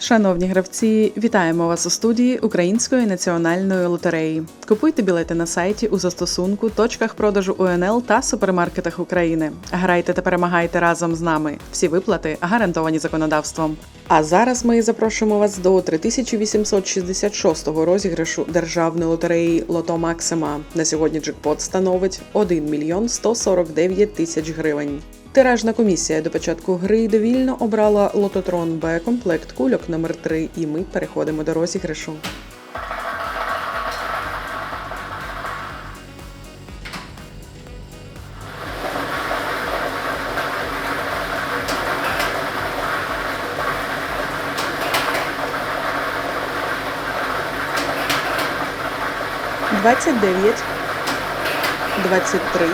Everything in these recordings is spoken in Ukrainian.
Шановні гравці, вітаємо вас у студії Української національної лотереї. Купуйте білети на сайті у застосунку, точках продажу УНЛ та супермаркетах України. Грайте та перемагайте разом з нами. Всі виплати гарантовані законодавством. А зараз ми запрошуємо вас до 3866-го розіграшу державної лотереї Лото Максима. На сьогодні джекпот становить 1 мільйон 149 тисяч гривень. Тиражна комісія до початку гри довільно обрала лототрон Б комплект кульок номер 3 і ми переходимо до розіграшу. Двадцять дев'ять, двадцять три,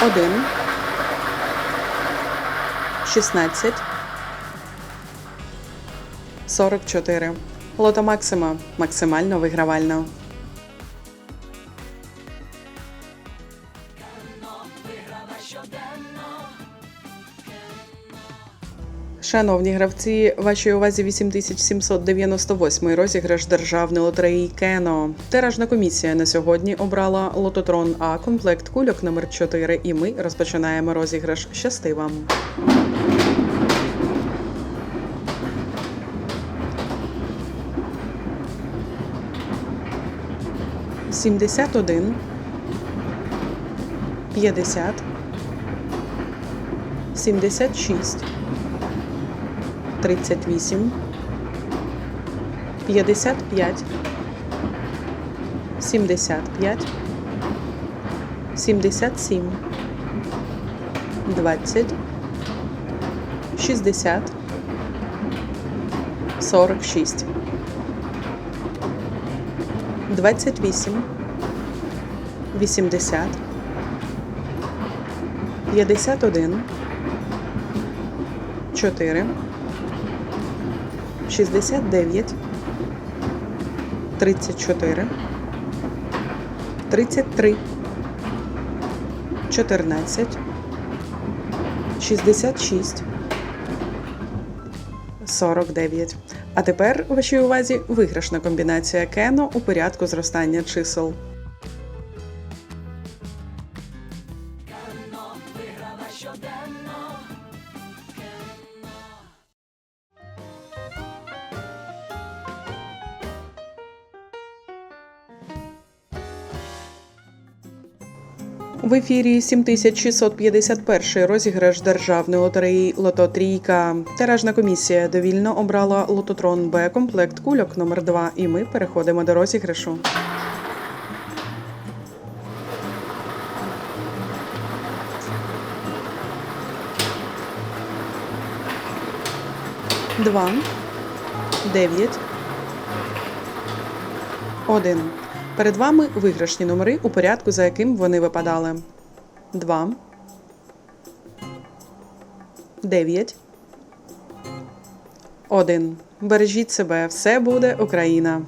один, шістнадцять, сорок чотири. Лото Максима максимально вигравально. Шановні гравці, вашій увазі 8798 розіграш державної лотереї Кено. Тиражна комісія на сьогодні обрала лототрон А комплект кульок номер 4 і ми розпочинаємо розіграш. Щасти вам! Сімдесят один, п'ятдесят, сімдесят шість. 38, 55, 75, 77, 20, 60, 46, 28, 80, 51, 4, 69, 34, 33, 14, 66, 49. А тепер у вашій увазі виграшна комбінація Кено у порядку зростання чисел. В ефірі 7651 розіграш державної лотереї Лото Трійка. Тиражна комісія довільно обрала лототрон Б комплект кульок номер 2 і ми переходимо до розіграшу. Два, дев'ять, один. Перед вами виграшні номери у порядку, за яким вони випадали. 2 9 1. Бережіть себе, все буде Україна.